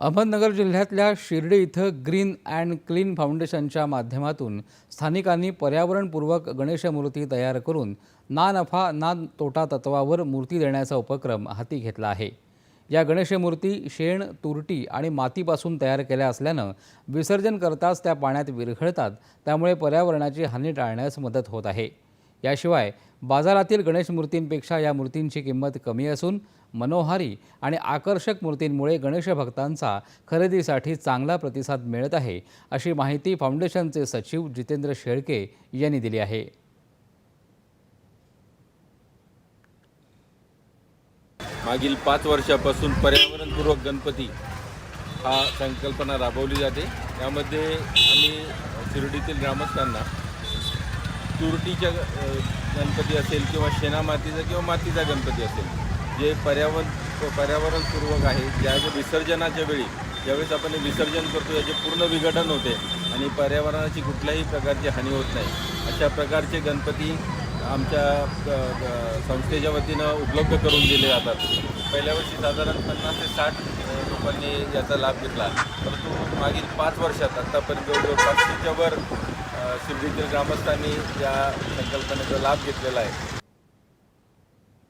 अहमदनगर जिल्ह्यातल्या शिर्डी इथं green and clean फाउंडेशनच्या माध्यमातून स्थानिकांनी पर्यावरणपूर्वक गणेश मूर्ती तयार करून ना नफा ना तोटा तत्वावर मूर्ती देण्याचा उपक्रम हाती घेतला आहे. या गणेश मूर्ती शेण तुरटी आणि मातीपासून तयार केल्या असल्यानं विसर्जन करताच त्या पाण्यात विरघळतात त्यामुळे पर्यावरणाची हानी टाळण्यास मदत होत आहे. याशिवाय बाजारातील गणेश मूर्तींपेक्षा या मूर्तींची किंमत कमी असून मनोहारी आणि आकर्षक मूर्तींमुळे गणेश भक्तांचा खरेदीसाठी चांगला प्रतिसाद मिळत आहे अशी माहिती फाउंडेशनचे सचिव जितेंद्र शेळके यांनी दिली आहे. मागील पाच वर्षापासून पर्यावरणपूर्वक गणपती हा संकल्पना राबवली जाते. यामध्ये आम्ही शिर्डीतील ग्रामस्थांना तुरटीच्या गणपती असेल किंवा शेणामातीचा किंवा मातीचा गणपती असेल जे पर्यावरण पर्यावरणपूर्वक आहे ज्या विसर्जनाच्या वेळी ज्यावेळेस आपण हे विसर्जन करतो याचे पूर्ण विघटन होते आणि पर्यावरणाची कुठल्याही प्रकारची हानी होत नाही. अशा प्रकारचे गणपती आमच्या ग- ग- संस्थेच्या वतीनं उपलब्ध करून दिले जातात. पहिल्या वर्षी साधारण पन्नास ते साठ लोकांनी याचा लाभ घेतला. परंतु मागील पाच वर्षात आत्तापर्यंत जवळजवळ पाचशेच्या वर शिर्डीतील ग्रामस्थांनी या संकल्पनेचा लाभ घेतलेला आहे.